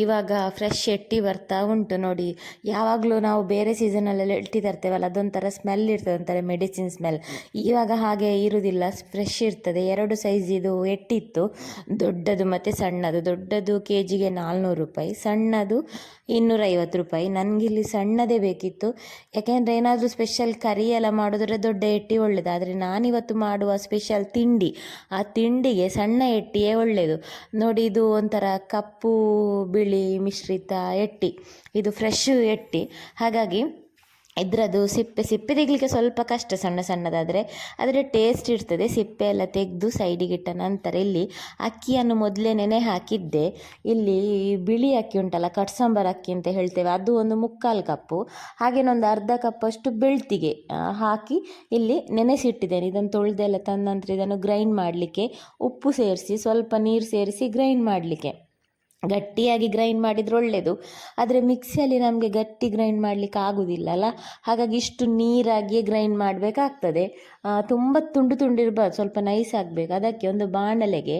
ಇವಾಗ ಫ್ರೆಶ್ ಎಟ್ಟಿ ಬರ್ತಾ ಉಂಟು ನೋಡಿ. ಯಾವಾಗಲೂ ನಾವು ಬೇರೆ ಸೀಸನಲ್ಲೆಲ್ಲ ಎಟ್ಟಿ ತರ್ತೇವಲ್ಲ, ಅದೊಂಥರ ಸ್ಮೆಲ್ ಇರ್ತದೆ, ಒಂಥರ ಮೆಡಿಸಿನ್ ಸ್ಮೆಲ್ ಇವಾಗ ಹಾಗೆ ಇರುವುದಿಲ್ಲ ಫ್ರೆಶ್ ಇರ್ತದೆ. ಎರಡು ಸೈಜ್ ಇದು ಎಟ್ಟಿತ್ತು. ದೊಡ್ಡದು ಮತ್ತು ಸಣ್ಣದು. ದೊಡ್ಡದು ಕೆ ಜಿಗೆ ನಾಲ್ನೂರು ರೂಪಾಯಿ, ಸಣ್ಣದು ಇನ್ನೂರೈವತ್ತು ರೂಪಾಯಿ. ನನಗಿಲ್ಲಿ ಸಣ್ಣದೇ ಬೇಕಿತ್ತು. ಯಾಕೆಂದರೆ ಏನಾದರೂ ಸ್ಪೆಷಲ್ ಕರಿ ಎಲ್ಲ ಮಾಡಿದ್ರೆ ದೊಡ್ಡ ಎಟ್ಟಿ ಒಳ್ಳೆಯದು ಆದರೆ ನಾನಿವತ್ತು ಮಾಡುವ ಸ್ಪೆಷಲ್ ತಿಂಡಿ, ಆ ತಿಂಡಿಗೆ ಸಣ್ಣ ಎಟ್ಟಿಯೇ ಒಳ್ಳೆಯದು ನೋಡಿ ಇದು ಒಂಥರ ಕಪ್ಪು ಬಿಳಿ ಮಿಶ್ರಿತ ಎಟ್ಟಿ. ಇದು ಫ್ರೆಶ್ ಎಟ್ಟಿ. ಹಾಗಾಗಿ ಇದರದ್ದು ಸಿಪ್ಪೆ ಸಿಪ್ಪೆ ತೆಗಲಿಕ್ಕೆ ಸ್ವಲ್ಪ ಕಷ್ಟ ಸಣ್ಣ ಸಣ್ಣದಾದರೆ. ಅದರ ಟೇಸ್ಟ್ ಇರ್ತದೆ. ಸಿಪ್ಪೆ ಎಲ್ಲ ತೆಗೆದು ಸೈಡಿಗಿಟ್ಟ ನಂತರ ಇಲ್ಲಿ ಅಕ್ಕಿಯನ್ನು ಮೊದಲೇ ನೆನೆ ಹಾಕಿದ್ದೆ. ಇಲ್ಲಿ ಬಿಳಿ ಅಕ್ಕಿ ಉಂಟಲ್ಲ, ಕಟ್ಸಾಂಬಾರ್ ಅಕ್ಕಿ ಅಂತ ಹೇಳ್ತೇವೆ. ಅದು ಒಂದು ಮುಕ್ಕಾಲು ಕಪ್ಪು. ಹಾಗೇನೊಂದು ಅರ್ಧ ಕಪ್ಪಷ್ಟು ಬೆಳ್ತಿಗೆ ಹಾಕಿ ಇಲ್ಲಿ ನೆನೆಸಿಟ್ಟಿದ್ದೇನೆ. ಇದನ್ನು ತೊಳೆದೆಲ್ಲ ತಂದ ನಂತರ ಇದನ್ನು ಗ್ರೈಂಡ್ ಮಾಡಲಿಕ್ಕೆ ಉಪ್ಪು ಸೇರಿಸಿ, ಸ್ವಲ್ಪ ನೀರು ಸೇರಿಸಿ ಗ್ರೈಂಡ್ ಮಾಡಲಿಕ್ಕೆ. ಗಟ್ಟಿಯಾಗಿ ಗ್ರೈಂಡ್ ಮಾಡಿದರೆ ಒಳ್ಳೆಯದು ಆದರೆ ಮಿಕ್ಸಿಯಲ್ಲಿ ನಮಗೆ ಗಟ್ಟಿ ಗ್ರೈಂಡ್ ಮಾಡಲಿಕ್ಕೆ ಆಗೋದಿಲ್ಲ ಅಲ್ಲ? ಹಾಗಾಗಿ ಇಷ್ಟು ನೀರಾಗಿಯೇ ಗ್ರೈಂಡ್ ಮಾಡಬೇಕಾಗ್ತದೆ. ತುಂಬ ತುಂಡು ತುಂಡಿರಬಾರ್ದು, ಸ್ವಲ್ಪ ನೈಸ್ ಆಗಬೇಕು. ಅದಕ್ಕೆ ಒಂದು ಬಾಣಲೆಗೆ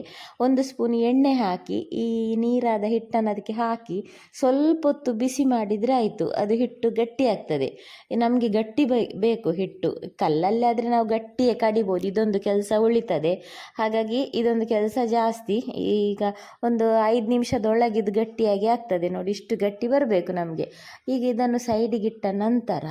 ಒಂದು ಸ್ಪೂನ್ ಎಣ್ಣೆ ಹಾಕಿ, ಈ ನೀರಾದ ಹಿಟ್ಟನ್ನು ಅದಕ್ಕೆ ಹಾಕಿ ಸ್ವಲ್ಪ ಹೊತ್ತು ಬಿಸಿ ಮಾಡಿದರೆ ಆಯಿತು. ಅದು ಹಿಟ್ಟು ಗಟ್ಟಿ ಆಗ್ತದೆ. ನಮಗೆ ಗಟ್ಟಿ ಬೇಕು ಹಿಟ್ಟು. ಕಲ್ಲಲ್ಲಿ ಆದರೆ ನಾವು ಗಟ್ಟಿಯೇ ಕಡಿಬೋದು. ಇದೊಂದು ಕೆಲಸ ಉಳಿತದೆ. ಹಾಗಾಗಿ ಇದೊಂದು ಕೆಲಸ ಜಾಸ್ತಿ. ಈಗ ಒಂದು ಐದು ನಿಮಿಷದೊಳಗೆ ಇದು ಗಟ್ಟಿಯಾಗಿ ಆಗ್ತದೆ. ನೋಡಿ, ಇಷ್ಟು ಗಟ್ಟಿ ಬರಬೇಕು ನಮಗೆ. ಈಗ ಇದನ್ನು ಸೈಡಿಗೆ ಇಟ್ಟ ನಂತರ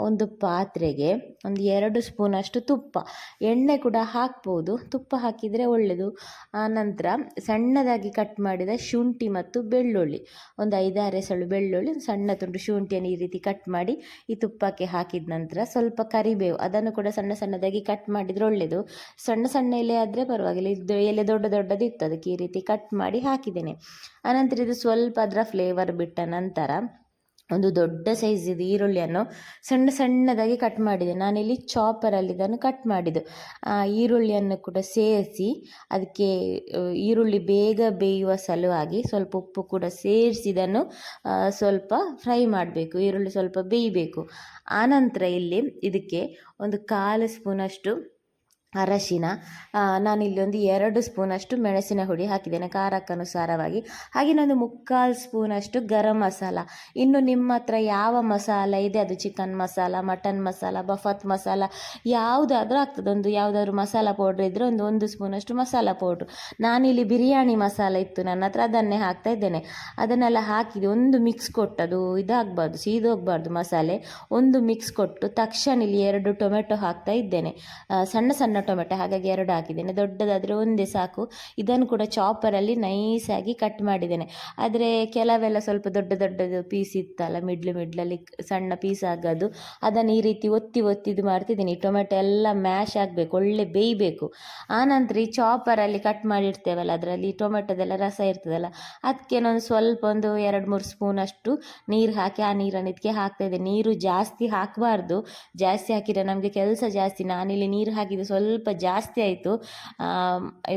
ಒಂದು ಪಾತ್ರೆಗೆ ಒಂದು ಎರಡು ಸ್ಪೂನಷ್ಟು ತುಪ್ಪ. ಎಣ್ಣೆ ಕೂಡ ಹಾಕ್ಬೋದು. ತುಪ್ಪ ಹಾಕಿದರೆ ಒಳ್ಳೆಯದು ಆ, ನಂತರ ಸಣ್ಣದಾಗಿ ಕಟ್ ಮಾಡಿದ ಶುಂಠಿ ಮತ್ತು ಬೆಳ್ಳುಳ್ಳಿ. ಒಂದು ಐದಾರು ಎಸಳು ಬೆಳ್ಳುಳ್ಳಿ, ಒಂದು ಸಣ್ಣ ತುಂಡು ಶುಂಠಿಯನ್ನು ಈ ರೀತಿ ಕಟ್ ಮಾಡಿ ಈ ತುಪ್ಪಕ್ಕೆ ಹಾಕಿದ ನಂತರ ಸ್ವಲ್ಪ ಕರಿಬೇವು. ಅದನ್ನು ಕೂಡ ಸಣ್ಣ ಸಣ್ಣದಾಗಿ ಕಟ್ ಮಾಡಿದರೆ ಒಳ್ಳೆಯದು ಸಣ್ಣ ಸಣ್ಣ ಎಲೆ ಆದರೆ ಪರವಾಗಿಲ್ಲ. ಇದು ಎಲೆ ದೊಡ್ಡ ದೊಡ್ಡದಿತ್ತು ಅದಕ್ಕೆ ಈ ರೀತಿ ಕಟ್ ಮಾಡಿ ಹಾಕಿದ್ದೇನೆ. ಅನಂತರ ಇದು ಸ್ವಲ್ಪ ಅದರ ಫ್ಲೇವರ್ ಬಿಟ್ಟ ನಂತರ ಒಂದು ದೊಡ್ಡ ಸೈಜಿದು ಈರುಳ್ಳಿಯನ್ನು ಸಣ್ಣ ಸಣ್ಣದಾಗಿ ಕಟ್ ಮಾಡಿದೆ. ನಾನಿಲ್ಲಿ ಚಾಪರಲ್ಲಿ ಇದನ್ನು ಕಟ್ ಮಾಡಿದ್ದು. ಆ ಈರುಳ್ಳಿಯನ್ನು ಕೂಡ ಸೇರಿಸಿ ಅದಕ್ಕೆ ಈರುಳ್ಳಿ ಬೇಗ ಬೇಯುವ ಸಲುವಾಗಿ ಸ್ವಲ್ಪ ಉಪ್ಪು ಕೂಡ ಸೇರಿಸಿ ಇದನ್ನು ಸ್ವಲ್ಪ ಫ್ರೈ ಮಾಡಬೇಕು. ಈರುಳ್ಳಿ ಸ್ವಲ್ಪ ಬೇಯಬೇಕು. ಆನಂತರ ಇಲ್ಲಿ ಇದಕ್ಕೆ ಒಂದು ಕಾಲು ಸ್ಪೂನಷ್ಟು ಅರಶಿನ ನಾನಿಲ್ಲೊಂದು ಎರಡು ಸ್ಪೂನಷ್ಟು ಮೆಣಸಿನ ಹುಡಿ ಹಾಕಿದ್ದೇನೆ, ಖಾರಕ್ಕನುಸಾರವಾಗಿ. ಹಾಗೆ ಒಂದು ಮುಕ್ಕಾಲು ಸ್ಪೂನಷ್ಟು ಗರಂ ಮಸಾಲ. ಇನ್ನು ನಿಮ್ಮ ಹತ್ರ ಯಾವ ಮಸಾಲ ಇದೆ? ಅದು ಚಿಕನ್ ಮಸಾಲ, ಮಟನ್ ಮಸಾಲ, ಬಫತ್ ಮಸಾಲ, ಯಾವುದಾದ್ರೂ ಆಗ್ತದೆ. ಒಂದು ಯಾವುದಾದ್ರೂ ಮಸಾಲ ಪೌಡ್ರ್ ಇದ್ದರೆ ಒಂದು ಒಂದು ಸ್ಪೂನಷ್ಟು ಮಸಾಲ ಪೌಡ್ರು. ನಾನಿಲ್ಲಿ ಬಿರಿಯಾನಿ ಮಸಾಲ ಇತ್ತು, ನನ್ನ ಹತ್ರ ಅದನ್ನೇ ಹಾಕ್ತಾ ಇದ್ದೇನೆ. ಅದನ್ನೆಲ್ಲ ಹಾಕಿದೆ ಒಂದು ಮಿಕ್ಸ್ ಕೊಟ್ಟು ಅದು ಇದಾಗಬಾರ್ದು, ಸೀದೋಗಬಾರ್ದು ಮಸಾಲೆ. ಒಂದು ಮಿಕ್ಸ್ ಕೊಟ್ಟು ತಕ್ಷಣ ಇಲ್ಲಿ ಎರಡು ಟೊಮೆಟೊ ಹಾಕ್ತಾ ಇದ್ದೇನೆ. ಸಣ್ಣ ಸಣ್ಣ ಟೊಮೆಟೊ, ಹಾಗಾಗಿ ಎರಡು ಹಾಕಿದ್ದೇನೆ. ದೊಡ್ಡದಾದರೆ ಒಂದೇ ಸಾಕು. ಇದನ್ನು ಕೂಡ ಚಾಪರಲ್ಲಿ ನೈಸಾಗಿ ಕಟ್ ಮಾಡಿದ್ದೇನೆ. ಆದರೆ ಕೆಲವೆಲ್ಲ ಸ್ವಲ್ಪ ದೊಡ್ಡ ದೊಡ್ಡದು ಪೀಸ್ ಇತ್ತಲ್ಲ ಮಿಡ್ಲು ಮಿಡ್ಲಲ್ಲಿ ಸಣ್ಣ ಪೀಸ್ ಆಗೋದು. ಅದನ್ನು ಈ ರೀತಿ ಒತ್ತಿ ಒತ್ತಿ ಮಾಡ್ತಿದ್ದೀನಿ. ಟೊಮೆಟೊ ಎಲ್ಲ ಮ್ಯಾಶ್ ಆಗಬೇಕು, ಒಳ್ಳೆ ಬೇಯಬೇಕು. ಆನಂತರ ಈ ಚಾಪರಲ್ಲಿ ಕಟ್ ಮಾಡಿರ್ತೇವಲ್ಲ, ಅದರಲ್ಲಿ ಟೊಮೆಟೊದೆಲ್ಲ ರಸ ಇರ್ತದಲ್ಲ, ಅದಕ್ಕೆ ನಾನು ಸ್ವಲ್ಪ ಒಂದು ಎರಡು ಮೂರು ಸ್ಪೂನ್ ಅಷ್ಟು ನೀರು ಹಾಕಿ, ಆ ನೀರನ್ನು ಇದಕ್ಕೆ ಹಾಕ್ತಾ ನೀರು ಜಾಸ್ತಿ ಹಾಕಬಾರ್ದು. ಜಾಸ್ತಿ ಹಾಕಿದರೆ ನಮಗೆ ಕೆಲಸ ಜಾಸ್ತಿ. ನಾನಿಲ್ಲಿ ನೀರು ಹಾಕಿದ್ದು ಸ್ವಲ್ಪ ಜಾಸ್ತಿ ಆಯಿತು.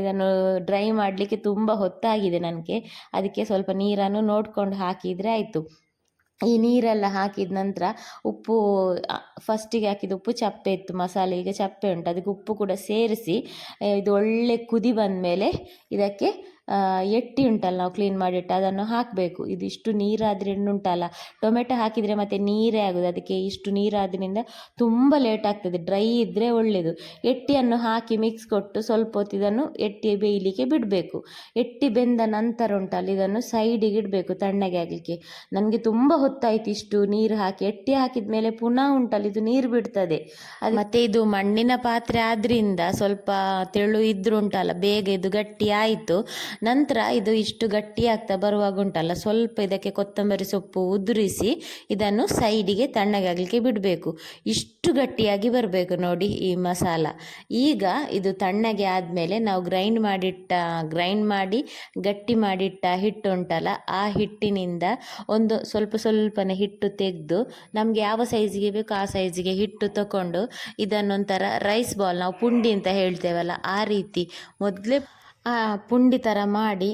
ಇದನ್ನು ಡ್ರೈ ಮಾಡಲಿಕ್ಕೆ ತುಂಬ ಹೊತ್ತಾಗಿದೆ ನನಗೆ. ಅದಕ್ಕೆ ಸ್ವಲ್ಪ ನೀರನ್ನು ನೋಡಿಕೊಂಡು ಹಾಕಿದರೆ ಆಯಿತು. ಈ ನೀರೆಲ್ಲ ಹಾಕಿದ ನಂತರ ಉಪ್ಪು ಫಸ್ಟಿಗೆ ಹಾಕಿದ ಉಪ್ಪು ಚಪ್ಪೆ ಇತ್ತು, ಮಸಾಲೆ. ಈಗ ಚಪ್ಪೆ ಉಂಟು. ಅದಕ್ಕೆ ಉಪ್ಪು ಕೂಡ ಸೇರಿಸಿ, ಇದು ಒಳ್ಳೆ ಕುದಿ ಬಂದ ಮೇಲೆ ಇದಕ್ಕೆ ಎಟ್ಟಿ ಉಂಟಲ್ಲ ನಾವು ಕ್ಲೀನ್ ಮಾಡಿಟ್ಟು, ಅದನ್ನು ಹಾಕಬೇಕು. ಇದಿಷ್ಟು ನೀರಾದ್ರೆ ಉಂಟಲ್ಲ ಟೊಮೆಟೊ ಹಾಕಿದರೆ ಮತ್ತೆ ನೀರೇ ಆಗೋದು. ಅದಕ್ಕೆ ಇಷ್ಟು ನೀರಾದ್ರಿಂದ ತುಂಬ ಲೇಟ್ ಆಗ್ತದೆ. ಡ್ರೈ ಇದ್ದರೆ ಒಳ್ಳೆಯದು ಎಟ್ಟಿಯನ್ನು ಹಾಕಿ ಮಿಕ್ಸ್ ಕೊಟ್ಟು ಸ್ವಲ್ಪ ಹೊತ್ತು ಇದನ್ನು ಎಟ್ಟಿ ಬೇಯಲಿಕ್ಕೆ ಬಿಡಬೇಕು. ಎಟ್ಟಿ ಬೆಂದ ನಂತರ ಉಂಟಲ್ಲ, ಇದನ್ನು ಸೈಡಿಗೆ ಇಡಬೇಕು ತಣ್ಣಗೆ ಆಗಲಿಕ್ಕೆ. ನನಗೆ ತುಂಬ ಹೊತ್ತಾಯ್ತು ಇಷ್ಟು ನೀರು ಹಾಕಿ. ಎಟ್ಟಿ ಹಾಕಿದ ಮೇಲೆ ಪುನಃ ಉಂಟಲ್ಲ, ಇದು ನೀರು ಬಿಡ್ತದೆ. ಮತ್ತೆ ಇದು ಮಣ್ಣಿನ ಪಾತ್ರೆ ಆದ್ರಿಂದ ಸ್ವಲ್ಪ ತೆಳು ಇದ್ರು ಉಂಟಲ್ಲ, ಬೇಗ ಇದು ಗಟ್ಟಿ ಆಯಿತು. ನಂತರ ಇದು ಇಷ್ಟು ಗಟ್ಟಿ ಆಗ್ತಾ ಬರುವಾಗ ಉಂಟಲ್ಲ, ಸ್ವಲ್ಪ ಇದಕ್ಕೆ ಕೊತ್ತಂಬರಿ ಸೊಪ್ಪು ಉದುರಿಸಿ ಇದನ್ನು ಸೈಡಿಗೆ ತಣ್ಣಗಾಗಲಿಕ್ಕೆ ಬಿಡಬೇಕು. ಇಷ್ಟು ಗಟ್ಟಿಯಾಗಿ ಬರಬೇಕು ನೋಡಿ ಈ ಮಸಾಲ. ಈಗ ಇದು ತಣ್ಣಗೆ ಆದಮೇಲೆ ನಾವು ಗ್ರೈಂಡ್ ಮಾಡಿಟ್ಟ ಗ್ರೈಂಡ್ ಮಾಡಿ ಗಟ್ಟಿ ಮಾಡಿಟ್ಟ ಹಿಟ್ಟು ಉಂಟಲ್ಲ, ಆ ಹಿಟ್ಟಿನಿಂದ ಒಂದು ಸ್ವಲ್ಪ ಸ್ವಲ್ಪನೇ ಹಿಟ್ಟು ತೆಗೆದು ನಮಗೆ ಯಾವ ಸೈಜಿಗೆ ಬೇಕು ಆ ಸೈಜಿಗೆ ಹಿಟ್ಟು ತಗೊಂಡು ಇದನ್ನೊಂಥರ ರೈಸ್ ಬಾಲ್ ನಾವು ಪುಂಡಿ ಅಂತ ಹೇಳ್ತೇವಲ್ಲ, ಆ ರೀತಿ ಮೊದಲೇ ಪುಂಡಿ ಥರ ಮಾಡಿ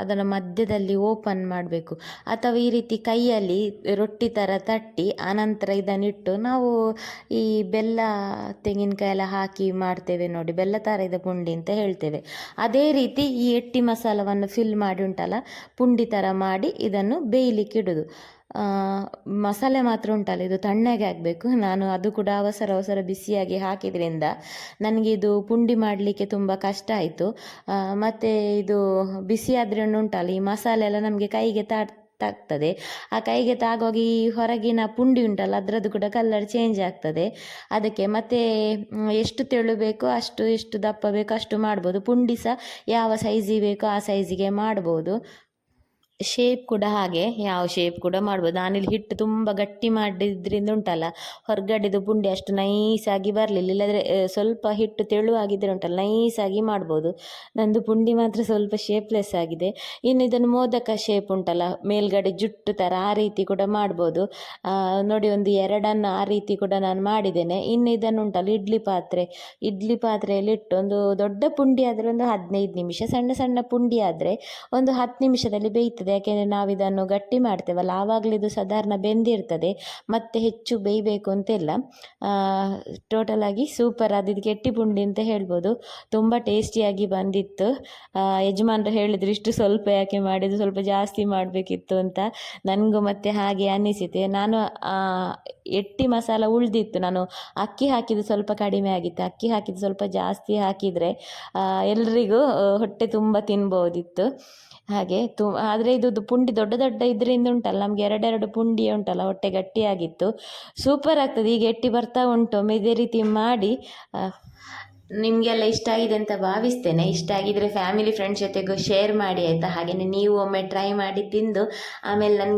ಅದನ್ನು ಮಧ್ಯದಲ್ಲಿ ಓಪನ್ ಮಾಡಬೇಕು. ಅಥವಾ ಈ ರೀತಿ ಕೈಯಲ್ಲಿ ರೊಟ್ಟಿ ಥರ ತಟ್ಟಿ ಆನಂತರ ಇದನ್ನಿಟ್ಟು ನಾವು ಈ ಬೆಲ್ಲ ತೆಂಗಿನಕಾಯಿ ಎಲ್ಲ ಹಾಕಿ ಮಾಡ್ತೇವೆ ನೋಡಿ. ಬೆಲ್ಲ ಥರದ ಪುಂಡಿ ಅಂತ ಹೇಳ್ತೇವೆ. ಅದೇ ರೀತಿ ಈ ಎಟ್ಟಿ ಮಸಾಲವನ್ನು ಫಿಲ್ ಮಾಡಿ ಉಂಟಲ್ಲ, ಪುಂಡಿ ಥರ ಮಾಡಿ ಇದನ್ನು ಬೇಯಲಿಕ್ಕೆ ಇಡೋದು. ಮಸಾಲೆ ಮಾತ್ರ ಉಂಟಲ್ಲ, ಇದು ತಣ್ಣಗೆ ಆಗಬೇಕು. ನಾನು ಅದು ಕೂಡ ಅವಸರ ಅವಸರ ಬಿಸಿಯಾಗಿ ಹಾಕಿದ್ರಿಂದ ನನಗೆ ಇದು ಪುಂಡಿ ಮಾಡಲಿಕ್ಕೆ ತುಂಬ ಕಷ್ಟ ಆಯಿತು. ಮತ್ತು ಇದು ಬಿಸಿ ಆದರೆ ಉಂಟಲ್ಲ, ಈ ಮಸಾಲೆ ಎಲ್ಲ ನಮಗೆ ಕೈಗೆ ತಾ, ತಾಗ್ತದೆ. ಆ ಕೈಗೆ ತಾಗೋಗಿ ಹೊರಗಿನ ಪುಂಡಿ ಉಂಟಲ್ಲ, ಅದರದ್ದು ಕೂಡ ಕಲರ್ ಚೇಂಜ್ ಆಗ್ತದೆ. ಅದಕ್ಕೆ ಮತ್ತೆ ಎಷ್ಟು ತೆಳು ಬೇಕೋ ಅಷ್ಟು, ಎಷ್ಟು ದಪ್ಪ ಬೇಕೋ ಅಷ್ಟು ಮಾಡ್ಬೋದು. ಪುಂಡಿ ಸಹ ಯಾವ ಸೈಜಿಗೆ ಬೇಕೋ ಆ ಸೈಜಿಗೆ ಮಾಡ್ಬೋದು. ಶೇಪ್ ಕೂಡ ಹಾಗೆ, ಯಾವ ಶೇಪ್ ಕೂಡ ಮಾಡ್ಬೋದು. ನಾನಿಲ್ಲಿ ಹಿಟ್ಟು ತುಂಬ ಗಟ್ಟಿ ಮಾಡಿದ್ರಿಂದ ಉಂಟಲ್ಲ, ಹೊರಗಡೆದು ಪುಂಡಿ ಅಷ್ಟು ನೈಸಾಗಿ ಬರಲಿಲ್ಲ. ಇಲ್ಲದ್ರೆ ಸ್ವಲ್ಪ ಹಿಟ್ಟು ತೆಳುವಾಗಿದ್ದರೆ ಉಂಟಲ್ಲ ನೈಸಾಗಿ ಮಾಡ್ಬೋದು. ನಂದು ಪುಂಡಿ ಮಾತ್ರ ಸ್ವಲ್ಪ ಶೇಪ್ಲೆಸ್ ಆಗಿದೆ. ಇನ್ನು ಇದನ್ನು ಮೋದಕ ಶೇಪ್ ಉಂಟಲ್ಲ, ಮೇಲ್ಗಡೆ ಜುಟ್ಟು ಥರ ಆ ರೀತಿ ಕೂಡ ಮಾಡ್ಬೋದು. ನೋಡಿ ಒಂದು ಎರಡನ್ನು ಆ ರೀತಿ ಕೂಡ ನಾನು ಮಾಡಿದ್ದೇನೆ. ಇನ್ನು ಇದನ್ನು ಉಂಟಲ್ಲ, ಇಡ್ಲಿ ಪಾತ್ರೆ. ಇಡ್ಲಿ ಪಾತ್ರೆಯಲ್ಲಿ ಇಟ್ಟು ಒಂದು ದೊಡ್ಡ ಪುಂಡಿ ಆದರೆ ಒಂದು ಹದಿನೈದು ನಿಮಿಷ, ಸಣ್ಣ ಸಣ್ಣ ಪುಂಡಿ ಆದರೆ ಒಂದು ಹತ್ತು ನಿಮಿಷದಲ್ಲಿ ಬೇಯ್ತದೆ. ಯಾಕೆಂದರೆ ನಾವು ಇದನ್ನು ಗಟ್ಟಿ ಮಾಡ್ತೇವಲ್ಲ, ಆವಾಗಲೇ ಇದು ಸಾಧಾರಣ ಬೆಂದಿರ್ತದೆ. ಮತ್ತೆ ಹೆಚ್ಚು ಬೇಯಬೇಕು ಅಂತಿಲ್ಲ ಟೋಟಲ್ ಆಗಿ ಸೂಪರ್ ಅದು ಇದಕ್ಕೆ ಎಟ್ಟಿ ಪುಂಡಿ ಅಂತ ಹೇಳ್ಬೋದು. ತುಂಬ ಟೇಸ್ಟಿಯಾಗಿ ಬಂದಿತ್ತು. ಯಜಮಾನರು ಯಜಮಾನ್ರು ಹೇಳಿದ್ರು ಇಷ್ಟು ಸ್ವಲ್ಪ ಯಾಕೆ ಮಾಡಿದ್ದು, ಸ್ವಲ್ಪ ಜಾಸ್ತಿ ಮಾಡಬೇಕಿತ್ತು ಅಂತ. ನನಗೂ ಮತ್ತೆ ಹಾಗೆ ಅನ್ನಿಸಿತು ನಾನು ಎಟ್ಟಿ ಮಸಾಲ ಉಳಿದಿತ್ತು. ನಾನು ಅಕ್ಕಿ ಹಾಕಿದ್ದು ಸ್ವಲ್ಪ ಕಡಿಮೆ ಆಗಿತ್ತು. ಅಕ್ಕಿ ಹಾಕಿದ್ದು ಸ್ವಲ್ಪ ಜಾಸ್ತಿ ಹಾಕಿದರೆ ಎಲ್ರಿಗೂ ಹೊಟ್ಟೆ ತುಂಬ ತಿನ್ಬೋದಿತ್ತು. ಹಾಗೆ, ತು, ಆದರೆ ಇದು ಪುಂಡಿ ದೊಡ್ಡ ದೊಡ್ಡ ಇದರಿಂದ ಉಂಟಲ್ಲ, ನಮಗೆ ಎರಡೆರಡು ಪುಂಡಿ ಉಂಟಲ್ಲ, ಹೊಟ್ಟೆ ಗಟ್ಟಿಯಾಗಿತ್ತು. ಸೂಪರ್ ಆಗ್ತದೆ, ಈಗ ಎಟ್ಟಿ ಬರ್ತಾ ಉಂಟು ಇದೇ ರೀತಿ ಮಾಡಿ ನಿಮಗೆಲ್ಲ ಇಷ್ಟ ಆಗಿದೆ ಅಂತ ಭಾವಿಸ್ತೇನೆ. ಇಷ್ಟ ಆಗಿದ್ರೆ ಫ್ಯಾಮಿಲಿ ಫ್ರೆಂಡ್ಸ್ ಜೊತೆಗೂ ಶೇರ್ ಮಾಡಿ, ಆಯಿತಾ? ಹಾಗೆಯೇ ನೀವು ಒಮ್ಮೆ ಟ್ರೈ ಮಾಡಿ ತಿಂದು, ಆಮೇಲೆ ನನಗೆ